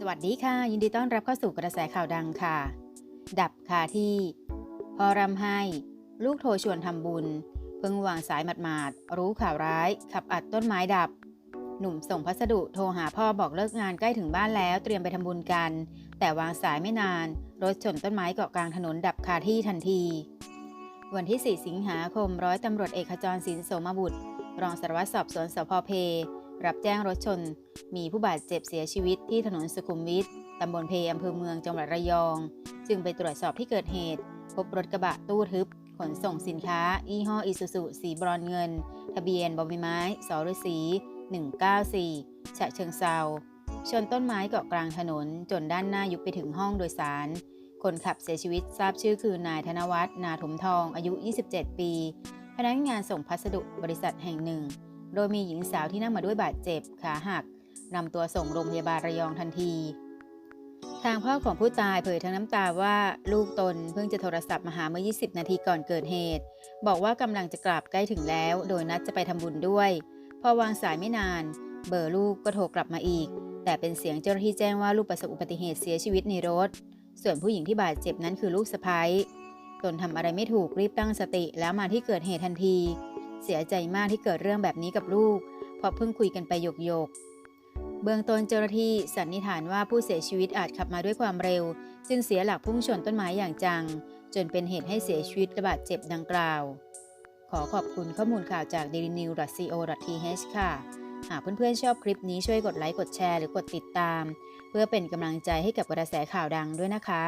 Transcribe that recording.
สวัสดีค่ะ ยินดีต้อนรับเข้าสู่กระแสข่าวดังค่ะ ดับคาที่ พอรำให้ ลูกโทรชวนทำบุญ เพิ่งวางสายหมาดๆ รู้ข่าวร้าย ขับอัดต้นไม้ดับ หนุ่มส่งพัสดุโทรหาพ่อบอกเลิกงานใกล้ถึงบ้านแล้วเตรียมไปทำบุญกัน แต่วางสายไม่นาน รถชนต้นไม้เกาะกลางถนนดับคาที่ทันที วันที่ 4 สิงหาคมร้อยตำรวจเอกขจรศิลป์โสมบุตร รองสารวัตรสอบสวนสพเพ รับแจ้งรถชน มีผู้บาดเจ็บเสียชีวิตที่ถนนสุขุมวิทตำบลเพอำเภอเมืองจังหวัดระยอง จึงไปตรวจสอบที่เกิดเหตุ พบรถกระบะตู้ทึบ ขนส่งสินค้ายี่ห้ออิซูซุสีบรอนเงิน ทะเบียนบอใบไม้สอฤษี194ฉะเชิงเซาชนต้นไม้เกาะกลางถนนจนด้านหน้ายุบไปถึงห้องโดยสาร คนขับเสียชีวิตทราบชื่อคือนายธนวัฒน์นาถมทองอายุ 27 ปี พนักงานส่งพัสดุบริษัทแห่งหนึ่ง โดยมีหญิงสาวที่นั่งมาด้วยบาดเจ็บขาหักนำตัวส่งโรงพยาบาลระยองทันที ทางพ่อของผู้ตายเผยทั้งน้ำตาว่าลูกตนเพิ่งจะโทรศัพท์มาหาเมื่อ 20 นาทีก่อนเกิดเหตุ บอกว่ากำลังจะกลับใกล้ถึงแล้ว โดยนัดจะไปทำบุญด้วย พอวางสายไม่นาน เบอร์ลูกก็โทรกลับมาอีก แต่เป็นเสียงเจ้าหน้าที่แจ้งว่าลูกประสบอุบัติเหตุเสียชีวิตในรถ ส่วนผู้หญิงที่บาดเจ็บนั้นคือลูกสะพ้ยตนทำอะไรไม่ถูกรีบตั้งสติแล้วมาที่เกิดเหตุทันที เสียใจมากที่เกิดเรื่องแบบนี้กับลูก เพราะเพิ่งคุยกันไปหยกหยกเบื้องต้นเจ้าหน้าที่สันนิษฐานว่าผู้เสียชีวิตอาจขับมาด้วยความเร็ว จึงเสียหลักพุ่งชนต้นไม้อย่างจัง จนเป็นเหตุให้เสียชีวิตและบาดเจ็บดังกล่าว ขอขอบคุณข้อมูลข่าวจาก dailynews.co.th ค่ะ หากเพื่อนๆชอบคลิปนี้ช่วยกดไลค์กดแชร์หรือกดติดตาม เพื่อเป็นกำลังใจให้กับกระแสข่าวดังด้วยนะคะ